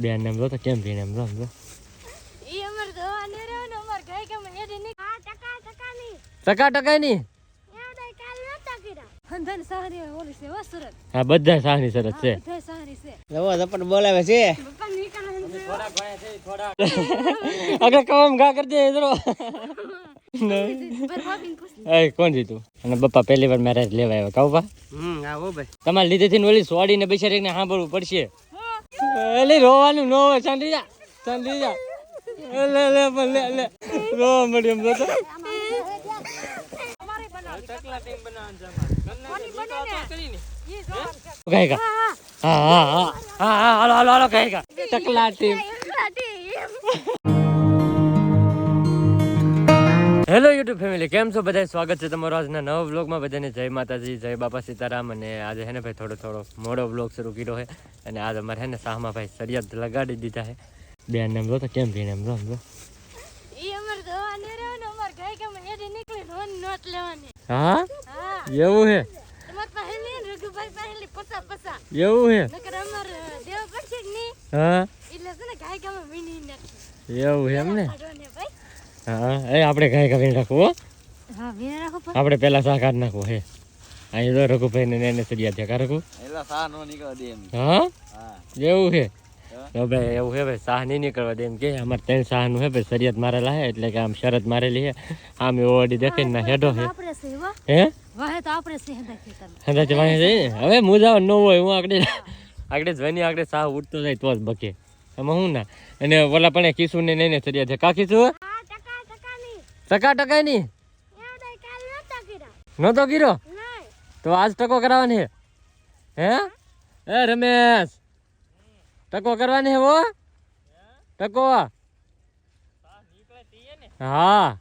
બેન એમ જો તો કેમ ભીને એમ ને ને ની ટકા ટકા ની ની હા બધા સાની સરસ છે. બધા સહરી છે. નવો ઝપટ બોલાવે છે. પપ્પા નીકળે આગળ કામ ગા કરી દે ઇધરો પર ભાભીને પૂછ. એ કોણ જીતું? અને બપ્પા પહેલી વાર મેરેજ લેવા આવ્યો કાઉ બા હમ આવો ભાઈ. તમારે લીધેથી ને ઓલી સોડીને બિચારીને સાંભળવું પડશે. એલી રોવાનું ન હોય ચાંદી જા ચાંદી જા રોવા મળ્યું એમ ટીમ હેલો યુટ્યુબ ફેમિલી કેમ છો? બધા સ્વાગત છે તમારો આજના નવા વ્લોગમાં બધાને જય માતાજી જય બાપા સીતારામ. અને આજે હે ને ભાઈ થોડો થોડો મોડો વ્લોગ શરૂ કર્યો છે અને આજ અમારે હે ને શાહમાં ભાઈ સરિયાદ લગાડી દીધા છે બેન એમ જો તો કેમ ભીને એમ જો એમ હા? એવું હે? એવું હે? નહીં? હા? એવું એમ ને? હા એ આપણે ગાય કાઢી નાખવું હો. હા વીણી રાખો પણ. આપણે પેલા શાહ કાઢી નાખવું હે. અહીં તો રઘુભાઈ ને એને સરિયા થયા કા રઘુ એલા સા નો નીકળે દે એમ. હા? હા. એવું છે? તો ભાઈ એવું છે ભાઈ શાહ નહીં નીકળવા દે એમ કે. અમારે ત્રણ શાહનું છે ભાઈ શરિયત મારેલા છે એટલે કે આમ શરત મારેલી છે. આમ એવો ઓડી દેખે ના હેડો છે. છે હે. વાહે છે જઈને હવે મુજાવ ન હોય હું આગળ આગળ જવાની આગળ શાહ ઉઠતો જાય તો જ બકે. એમાં હું ના? અને ઓલા પણ કિશુ ને નહીં સરિયા છે કા કિસુ હા ની ટકા ટકાયની કાલ નતા ગીરો તો આજ ટકો કરવાની હે? હે? એ રમેશ ટકો કરવાની હે વો ટકો. હા.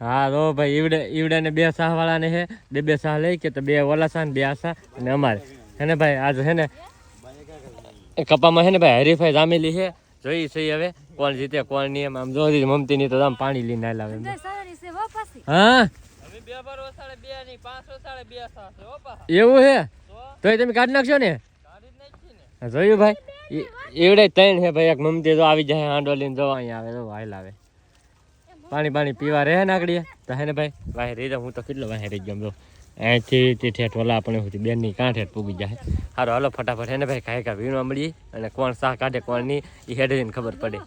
હા તો ભાઈ ઈવડે ઈવડે ને બે શાહ વાળાને હે. બે બે સાહ લઈ કે તો બે ઓલા શાહ ને બે આ શાહ અને અમારે. હે ને ભાઈ આજ હે ને? કપામાં હે ને ભાઈ હરીફાઈ જામેલી છે જોઈ છે હવે. કોણ જીતે કોણ નહીં એમ આમ જો મમતી ની તો આમ પાણી લઈને આવેલા એમ. હંદા છે વા હા? એવું હે? તો? તમે કાઢી નાખશો ને? જોયું ભાઈ? એવડે ત્રણ છે ભાઈ એક મમતી જો આવી જાય હાંડો લઈને જો અહીંયા આવે તો વાયલા આવે. પાણી પાણી પીવા રહે નાકડીએ તો હે ને ભાઈ? વાહે રહી હું તો કેટલો વાહે રહી ગયો અહીંથી તે ઠેઠ ઓલા આપણે સુધી બેનની કાં ઠેઠ પૂગી જાય સારું હાલો ફટાફટ હે ને ભાઈ કાંઈ કાંઈ વીણવા મળીએ. અને કોણ શાહ કાઢે કોણ નહીં એ હેડે ખબર પડે.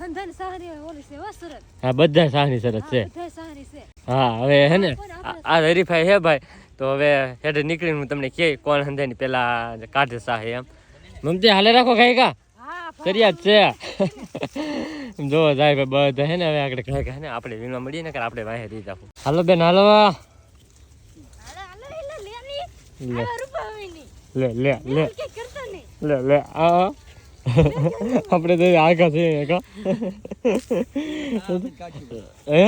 ઓલી છે હા બધા સાહની સરસ છે. બધા સારી છે. હા હવે હે ને આ- વેરીફાઈ હે ભાઈ. તો હવે હેડ નીકળીને હું તમને કે કોણ હંધાની પેલા કાઢે સાહે એમ. મમતી હાલે રાખો ખાઈ કા કર્યા જ છે. જો જાય ભાઈ બધા હે ને હવે આગળ ખાઈ હે ને આપણે વીણવા મળીએ ને કે આપણે વાહે રહી જાવ હાલો બેન હાલો. લે. લે લે લે. લે આ. આપણે તો આખા છે કા હે.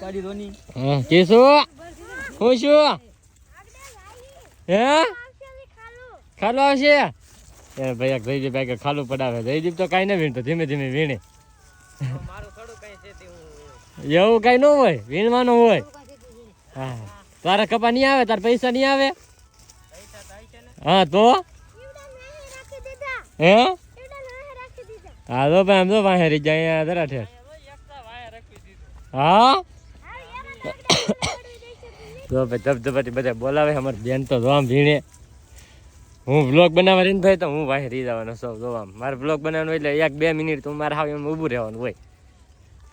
કાઢી ધોની હા કેસો છું હે? ખાલો આવશે? એ ભાઈ જયદીપ ભાઈ ખાલું પડાવે. જયદીપ તો કાંઈ ન વીણતો ધીમે ધીમે વીણે. એવું કાંઈ ન હોય વીણવાનું હોય. હા. તારા કપા નહીં આવે? તારા પૈસા નહીં આવે? હા તો? હે? હા તો ભાઈ આમ તો વાહે રહી જાય અહીંયા ઠેર હા? જો ભાઈ ધબધબાટી બધા બોલાવે અમારે બેન તો જો આમ ભીણે. હું બ્લોગ બનાવવા રહીને ભાઈ તો હું વાહે રહી જવાનો સૌ જો આમ મારે બ્લોગ બનાવવાનું એટલે એક બે મિનિટ તો મારે હાવ એમ ઊભું રહેવાનું હોય.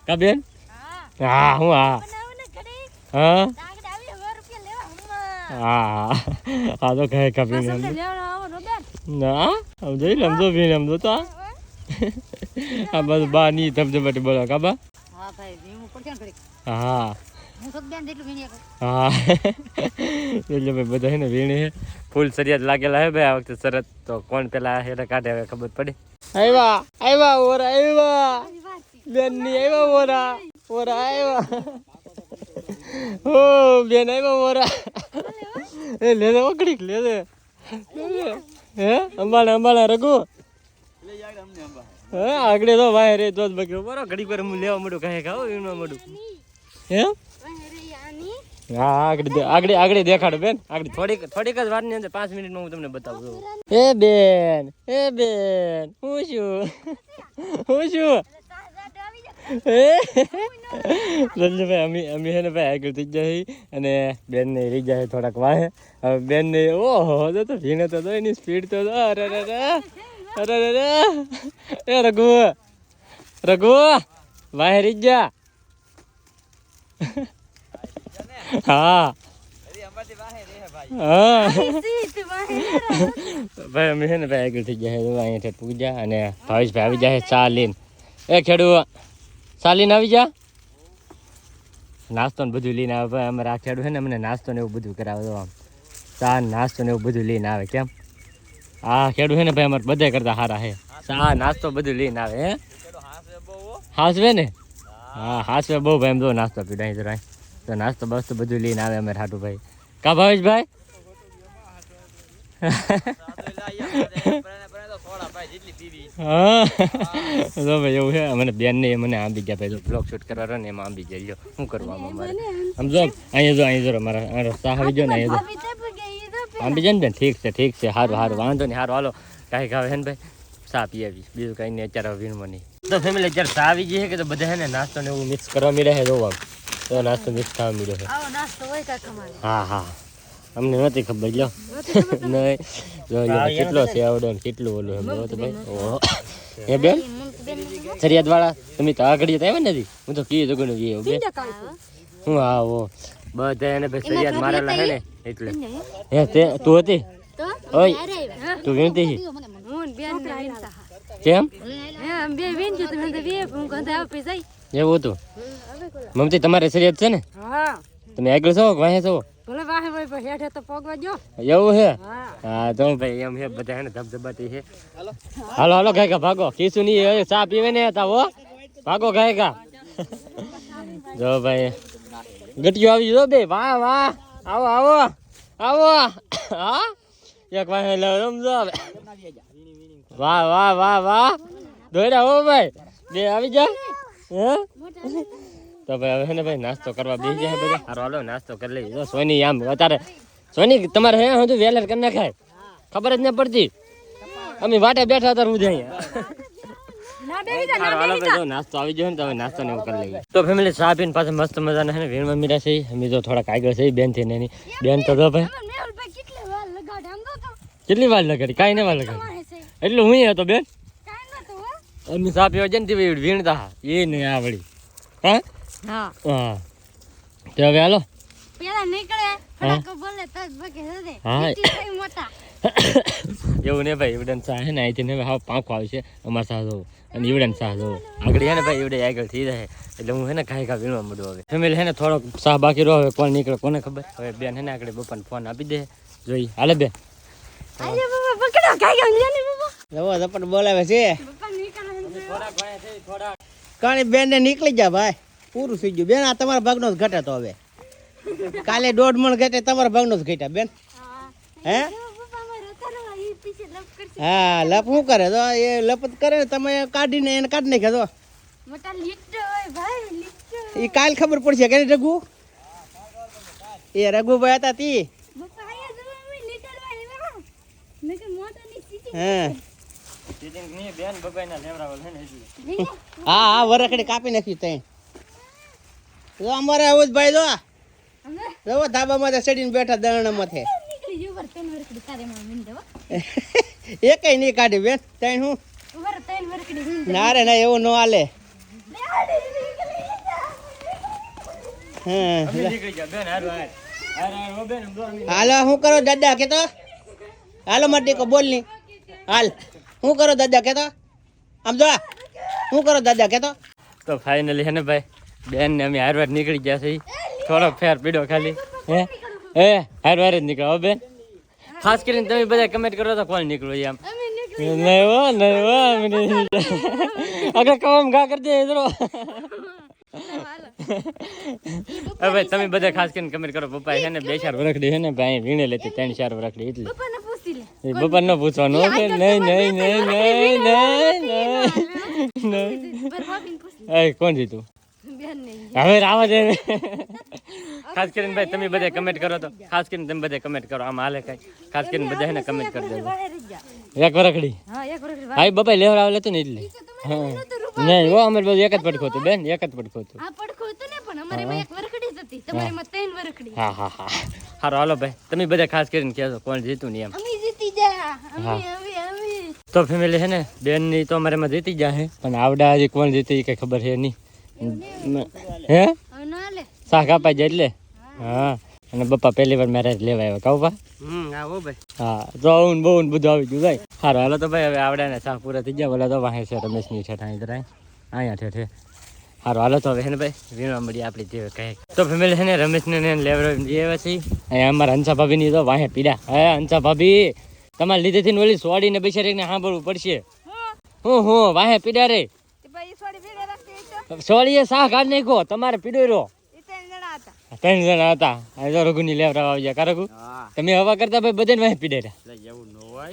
કા બેન? હા. હા હું હા હા? આગળ આવી 1000 રૂપિયા લેવા હમણાં. હા તો કહે કા ભીણે એમ. લેવાનો આવો નો બેન. ના આમ જોઈ લે આમ જો ભીણે આમ જોતો આ બસ બા ની ધબધબાટી બોલો કા બા? હા ભાઈ વીમો પડશે હા. હું તો બેન જેટલું વીણી હા. એટલે ભાઈ બધા હે ને વીણી હે. ફૂલ સરિયાદ લાગેલા હે ભાઈ આ વખતે શરત તો કોણ પેલા હેડે કાઢે હવે ખબર પડે. આવ્યા આવ્યા ઓરા આવ્યા બેનની આવ્યા ઓરા ઓરા આવ્યા ઓ બેન આવ્યા ઓરા એ લે લે ઓકડી લે લે. હે અંબાલા અંબાલા રઘુ. હે, આગળ તો ભાઈ રે તો બગ્યો બરો ઘડી પર હું લેવા મળું કહે ખાવ વીણવા મળું હે? હા, આગળ આગળ આગળ બેન, આગળ થોડીક થોડીક જ વારની અંદર પાંચ મિનિટમાં હું તમને બતાવું એ બેન એ બેન, હું છું? ને ભાઈ આગળ થઈ જાય અને બેન ને રહી જાય થોડાક વાહે. હવે બેન ને ઓહો તો ભીણે તો એની સ્પીડ તો અરે અરે. અરે અરે એ રઘુ રઘુ, વાહે રહી ગયા. હા. ભાઈ ભાઈ, અમે ભાઈ આગળ થઈ જાય અહીંયા પૂગી જા અને ભાવેશભાઈ આવી જાય ચા એ ખેડૂ ચા લઈને આવી જા નાસ્તો ને બધું લઈને આવે. ભાઈ અમારે આ ખેડૂ છે ને, અમને નાસ્તો ને એવું બધું કરાવે આમ. ચા નાસ્તો ને એવું બધું લઈને આવે. કેમ? આ ખેડૂત છે ને ભાઈ, અમારે બધા કરતા સારા છે. હા નાસ્તો બધું લઈને આવે, હે? હો. હાસવે ને? હા, હાસવે બહુ ભાઈ, એમ જો નાસ્તો પીડા અહીં જરાય. તો નાસ્તો બસ્તો બધું લઈને આવે અમારે હાટુ ભાઈ. કા સોડા ભાઈ? હા. ભાઈ, એવું છે. મને બેન ને મને આંબી ગયા ભાઈ બ્લોગ શૂટ કરવાનો ને એમાં આંબી જાય શું કરવામાં મારે આમ જો અહીંયા જો અહીંયા જો, મારા રસ્તા આવી ગયો ને, અહીંયા જો. આંબી જાય ને બેન ઠીક છે ઠીક છે સારું સારું વાંધો નહીં સારું હાલો. કાંઈ ખાવે હે ને ભાઈ? સા પી આવી. બીજું કાંઈ નહીં અત્યારે વીણમાં નહીં. તો ફેમિલી અત્યારે સા આવી ગઈ છે કે તો બધા હે ને નાસ્તો ને એવું મિક્સ કરવા મળે છે જોવા તો નાસ્તો મિક્સ થવા મળ્યો છે. નાસ્તો હોય કાંક હા હા. અમને નથી ખબર લ્યો. નહીં. કેટલો છે આવડો ને કેટલું ઓલું એમ તો ભાઈ? ઓહો. એ બેન? સરિયાદ વાળા તમે તો આગળ તો આવ્યા નથી હું તો કીધું ગણું ગયો બે હું આવો. બધા એને ફરિયાદ મારેલા છે ને એટલે. હે તે તું હતી? તો? ઓય તું હતી? હું? બેન કેમ? બે વિન જો તમે તો બે હું કંદે આપી જાય. એવું હતું? મમતી તમારે ફરિયાદ છે ને? હા. તમે આગળ છો વાહે છો? ભલે વાહે ભાઈ પણ હેઠે તો પગવા જો. એવું હે? હા. હા તો ભાઈ એમ હે બધા એને ધબધબાટી હે. હાલો. હાલો ગાયકા ભાગો. કીસુ નહીં હવે ચા પીવે ને તા હો. ભાગો ગાયકા જો ભાઈ ગટિયો આવી જો બે, વાહ વાહ. આવો આવો. આવો. હા? એક વાહ લે, રમજો હવે. વાહ વાહ વાહ વાહ. દોડ્યા હો ભાઈ. બે આવી જા હે? તો ભાઈ હવે ને ભાઈ નાસ્તો કરવા બેસી જાય બધા. હારો, હાલો, નાસ્તો કરી લઈએ. જો, સોની આમ અત્યારે સોની, તમારે હે હજુ વેલર કરી નાખાય? ખબર જ ન પડતી. અમે વાટે બેઠા હતા હું જઈએ ના બેહી હારો હાલો ભાઈ જો નાસ્તો આવી ગયો ને તો નાસ્તો ને કરી લઈએ. તો ફેમિલી ચા પીને પાછા મસ્ત મજાના છે ને વીણમાં મીરા છે. અમે તો થોડાક આગળ છે બેનથી એની. બેન તો જો ભાઈ. કેટલી વાર લગાડે કાંઈ નહીં વાર લગાડી. એટલે હું હતો બેન? ન અમે ચા પીવા જઈને તે વીણતા એ નહીં આવડી. હા. હા. તો હવે હાલો. એવું ને ભાઈ એવડન શાહ હે ને અહીંથી ને હવે હાવ પાંખો આવશે અમારા શાહ જોવું અને એવડન શાહ જોવું આગળ હે ને ભાઈ એવડે આગળ થઈ જાય. એટલે હું હે ને ખાઈ ખા વીણવા મળું હવે. ફેમિલી હે ને થોડોક શાહ બાકી રહ્યો હવે કોણ નીકળે કોને ખબર? હવે બેન હે ને આગળ બપાને ફોન આપી દે. જોઈ હાલે બે અરે બાબા પકડો કાઈ ગયો ને બાબા. રવો ઝપટ બોલાવે છે. કાણી બેન ને નીકળી જા ભાઈ. પૂરું થઈ ગયું. બેન આ તમારા ભાગનો જ ઘટે તો હવે. કાલે દોઢ મણ ઘટે તમારા ભાગનો જ ઘટ્યા બેન. હે હા? લપ શું કરે? તો એ લપત કરે તમે કાઢીને એને કાઢી નાખે તો મોટા લીટો હોય ભાઈ લીટો. એ કાલ ખબર પડશે કે રઘુ? એ રઘુભાઈ હતા તી. હા. હે? હા હા વરખડી કાપી નાખ્યું તઈ. જો અમારે આવું જ ભાઈ જો. અમે જો ધાબામાં ચડીને બેઠા દરણા માથે એકેય નહીં કાઢી બેન ત્યાં હું? ના રે ના એવું ન હાલે. હા અમે નીકળી ગયા. બેન હારું હાર. હાર હાર હો બેન દોર મિનિટ હાલો શું કરો દાદા કેતો હાલો મારી કો બોલની. હાલ. શું કરો દાદા કેતો આમ જો શું કરો દાદા કેતો તો? ફાઇનલી હે ને ભાઈ બેન ને અમે હારવાર નીકળી ગયા છે થોડો ફેર પીડો ખાલી. હે? હે? હારવાર જ નીકળો હો બેન? ખાસ કરીને તમે બધા કમેન્ટ કરો તો કોણ નીકળો એમ? નહીં હો નહીં હો આગળ કમ ઘા કરી દે ઇધરો હવે તમે બધા ખાસ કરીને કમેન્ટ કરો પપ્પા છે ને બે ચાર વરખડી છે ને ભાઈ વીણે લેતી ત્રણ ચાર વરખડી એટલી. પપ્પા ને પૂછવાનું નહીં નહીં નહીં નહીં નહીં નહીં નહીં કોણ જીતું? હવે રાવા દે ખાસ કરીને ભાઈ તમે બધા કમેન્ટ કરો તો. ખાસ કરીને તમે બધા કમેન્ટ કરો. આમ હાલે કઈ. ખાસ કરીને બધા એને કમેન્ટ કરી દેજો. એક વરખડી. હા બપાઈ લેવર આવે હતું ને એટલે હા. નહીં હો અમારે બધું એક જ પડખો હતું બેન એક જ પડખો હતું. ને હા. હા હા સારું હાલો ભાઈ. તમે બધા ખાસ કરીને કહેજો કોણ જીતું ને એમ. અમે તો ફેમિલી છે ને બેનની તો અમારે જીતી જાય પણ આવડા હજી કોણ જીતી કઈ ખબર છે નહીં. હે? શાક અપાઈ જાય એટલે? હા. અને પપ્પા પહેલી વાર મેરેજ લેવા આવ્યા કહું ભાઈ. હા. તો આવું બહુ બધું આવી ગયું ભાઈ. સારું હાલો તો ભાઈ હવે આવડે ને શાક પૂરા થઈ ગયા. બોલા તો વાહે છે રમેશની છે અહીં તરાય અહીંયા ઠેઠે સારું હાલો તો હવે હે ને ભાઈ વીણવા મળી આપણી જે કહે તો ફેમિલી છે ને રમેશને ને લેવડો જે છે અહીંયા અમારા હંસા ભાભીની તો વાહે પીડા. હે હંસા ભાભી? તમારે લીધેથી ને ઓલી સોડીને બિચારીને સાંભળવું પડશે. હું. હું વાહે પીડા રે. સોળીએ શાહ કાઢ નાખો તમારે પીડો રહ્યો? ત્રણ જણા હતા. ત્રણ જણા હતા. આ રઘુની લેવડાવવા આવી ગયા કારકુ તમે હવા કરતા ભાઈ બધાને વાહે પીડે એવું ન હોય.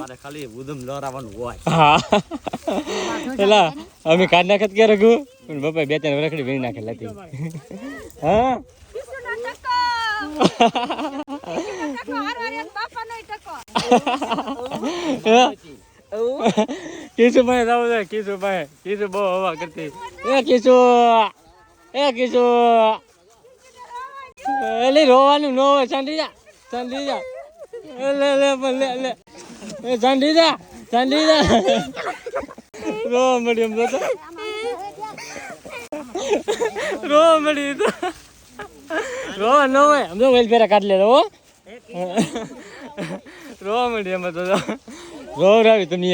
મારે ખાલી ઉધમ લહેરાવાનું હોય. હા. પેલા અમે કાઢ નાખત કે રઘુ. પણ બાપા બે ત્રણ વરખડી વીણી નાખેલા હતી. હા? કિશુ ભાઈ જાવ છે કિશુ ભાઈ, કિશુ બહુ હવા કરતી. એ કિશુ એ કિશુ. એલી રોવાનું ન હોય ચાંદી જા ચાંદી જા લે લે લે લે. એ ચાંદી જા ચાંદી જા રો મળી એમ તો રો મળી તો. રો ન હોય તો વેલ પેરા કાઢ લે હો. રો મળી એમ તો. રો રાવી તમે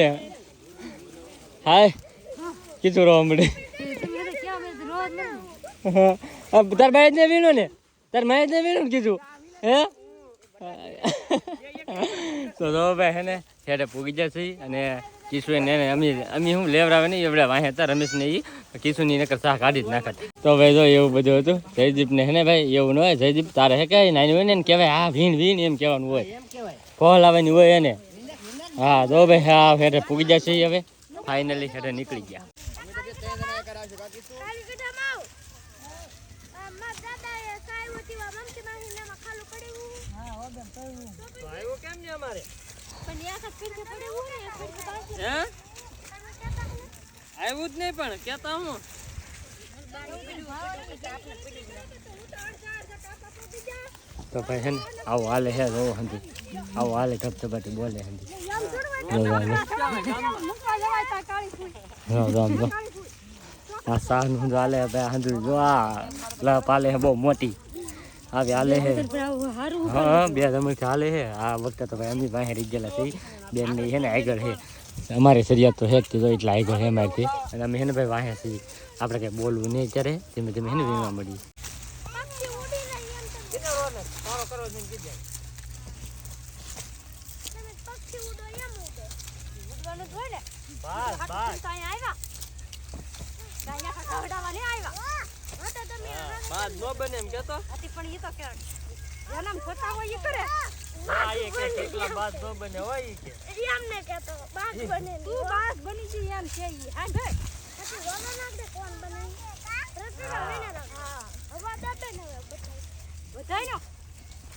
હાય. કીધું રહો મળી તાર ભાઈ ને વીણો ને? તાર માય ને વીણો ને કીધું. હે? તો તો ભાઈ હે ને છેડે પૂગી જશે અને કિશુ એને અમી અમી હું લેવડાવે ને એવડે વાહે હતા રમેશ ને ઈ. કિશુ ની નકર શાક કાઢી જ નાખત તો ભાઈ જો એવું બધું હતું. જયદીપ ને હે ને ભાઈ એવું ન હોય. જયદીપ તારે હે કઈ નાની હોય ને કહેવાય હા વીણ વીણ એમ કહેવાનું હોય. કોલ આવવાની હોય એને. હા, તો ભાઈ હા હેઠે પૂગી જશે હવે. ફાઇનલી હેઠે નીકળી ગયા. આવ્યું જ નહીં પણ કેતા હું તો ભાઈ હે ને, આવું હાલે હે રો હંધી. આવું હાલે, ધબધબાટી બોલે હંધી. જો જો જો જો જો આ સાહનું ચાલે ભાઈ હંધી જો, આ પાલે હે બહુ મોટી. આવી હાલે હે. હા, બે જમણથી હાલે હે. આ વખતે તો ભાઈ અમી પાસે રહી ગયેલા છે બેનની છે ને આગળ હે. અમારે શરિયાત તો હેક કીધો એટલે આગળ હે મારથી અને અમે હે ને ભાઈ વાહે છીએ. આપણે કંઈ બોલવું નહીં અત્યારે ધીમે ધીમે હે ને વીમા મળીએ. બાદ નો. બને એમ કેતો. પણ એ તો કે જન્મ થતા હોય એ કરે. હા એ કે કેટલા બાદ નો બને હોય ઈ કે. એમને કહેતો બાસ બને તું બાસ બની ગઈ એમ છે ઈ. હા ભાઈ પછી રોનો નાખ દે કોણ બને રતના વેના હા. હવા દાબે ને બધાય. નો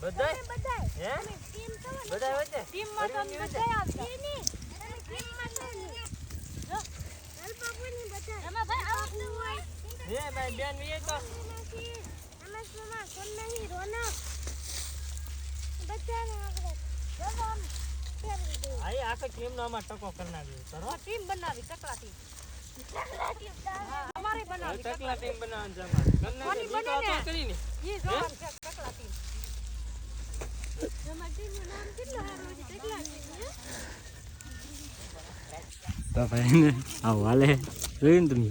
બધાય? બધાય. હે? ટીમ છો બધાય હોય છે? ટીમમાં તમે બધાય આવતા. ની ટીમમાં છો ને? જો અલ્પાપુ ની બધાય. એમાં ભાઈ આવતું હોય. હે ભાઈ બેન વીએ તો. એમાં સોમાં કોણ નહીં? રોનક. બધાને આગળ જવામ ફેરવી દે. આખો ટીમ નો આમાં ટકો કરનાવી કરો. ટીમ બનાવી ચકલા ટીમ ચકલા ટીમ અમારે બનાવી ટકલા ટીમ બનાવવાનું જમા કોની બને ને? કરીને ઈ જોવાનું છે ચકલા ટીમ તમારી ટીમનું નામ કેટલું સારું છે ચકલા ટીમ હે? તો ભાઈ ને આવું હાલે. જોયું ને તમે?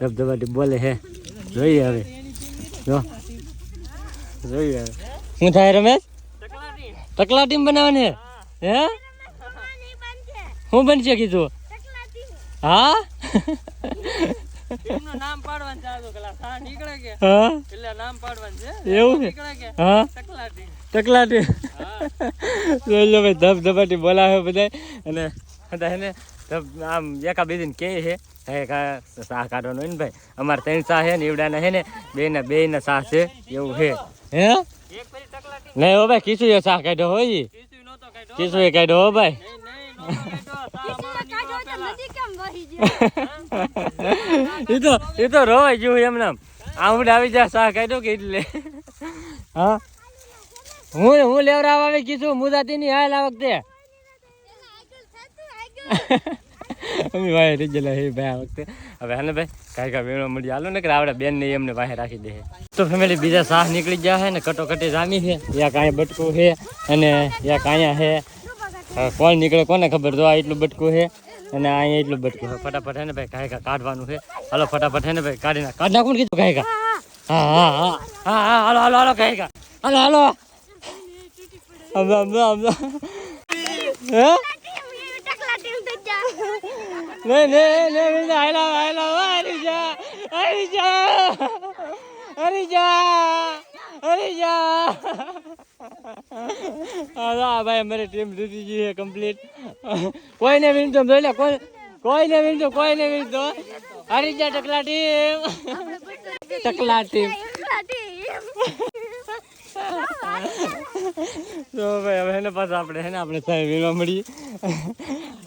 ધબધબાટી બોલે હે. જોઈએ હવે. જો. જોઈએ હવે. શું થાય રમેશ? ટકલા ટીમ બનાવવાની હે? હે? શું બનશે કીધું? હા? નામ પાડવાનું ચાલુ કલા નીકળે કે? હા? એટલે નામ પાડવાનું છે. એવું નીકળે કે? હા? ટકલા ટીમ. ટકલા ટીમ જોઈ લો ભાઈ ધબધબાટી બોલાવે બધા અને બધા ને ધબ આમ એકા બીજીને કે છે હે કા શાહ કાઢવાનો હોય ને ભાઈ? અમારે ત્રણ શાહ છે ને ઈવડાના છે ને બે ના બે ના શાહ છે એવું છે હે? નહીં હો ભાઈ કીશું એ શાહ કાઢ્યો હોય કીશું એ કાઢ્યો. હો ભાઈ? જાય એ તો એ તો રોવાય જેવું એમને નામ આવડે આવી જા શાહ કાઢ્યો કે એટલે? હા? હું હું લેવડાવવા આવી કીધું મુદાતી ની હાલ આ વખતે અમે ભાઈ રીજેલા હે ભાઈ આ વખતે. હવે હાને ભાઈ, કાંઈ કાંઈ વેણો મળી હાલો ને કે આપણે બેન ને એમને પાસે રાખી દે તો ફેમિલી, બીજા સાહ નીકળી ગયા છે ને, કટોકટી જામી છે યા કાંઈ બટકું છે અને યા કાંયા હવે કોણ નીકળે કોને ખબર? તો આ એટલું બટકું છે અને અહીંયા એટલું બટકું છે ફટાફટ હે ને ભાઈ, કાંઈ કાઢવાનું છે હાલો, ફટાફટ હે ને ભાઈ કાઢી નાખ કાઢ નાખું કીધું, કાંઈ હા હા હા. હા હા, હાલો હાલો હાલો કાંઈ. હાલો હાલો. હમણાં હમણાં હમણાં હે? થઈ જા નહીં નહીં નહીં નહીં હાલા હાલા હરી જા હરી જા હરી જા હરી જા. હા ભાઈ અમારી ટીમ જીતી ગઈ છે કમ્પ્લીટ કોઈને વિનતો જોઈ લે કોઈ કોઈને વિનતો કોઈને વિનતો હરી જા ટકલા ટીમ ટકલા ટીમ તો ભાઈ, હવે એને પાછા આપણે હે ને આપણે સાહેબ એવા મળીએ.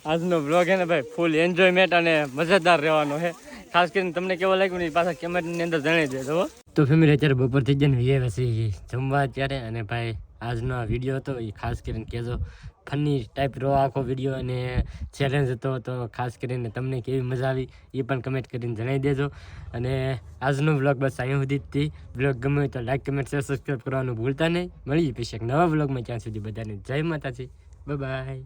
આજનો બ્લોગ હે ને ભાઈ ફૂલ એન્જોયમેન્ટ અને મજેદાર રહેવાનો છે ખાસ કરીને તમને કેવો લાગ્યું ને પાછા કેમેરાની અંદર જણાવી દેજો, હો. તો ફેમિલી અત્યારે બપોર થઈ જાય ને એ પછી જમવા અત્યારે અને ભાઈ, આજનો આ વીડિયો હતો એ ખાસ કરીને કહેજો. ફની ટાઈપ રો આખો વીડિયો અને ચેલેન્જ હતો, તો ખાસ કરીને તમને કેવી મજા આવી એ પણ કમેન્ટ કરીને જણાવી દેજો. અને આજનો બ્લોગ બસ અહીંયા સુધી જ બ્લોગ ગમે તો લાઈક કમેન્ટ શેર સબસ્ક્રાઈબ કરવાનું ભૂલતા નહીં. મળી પછી એક નવા બ્લોગમાં ત્યાં સુધી બધાને જય માતાજી. બાય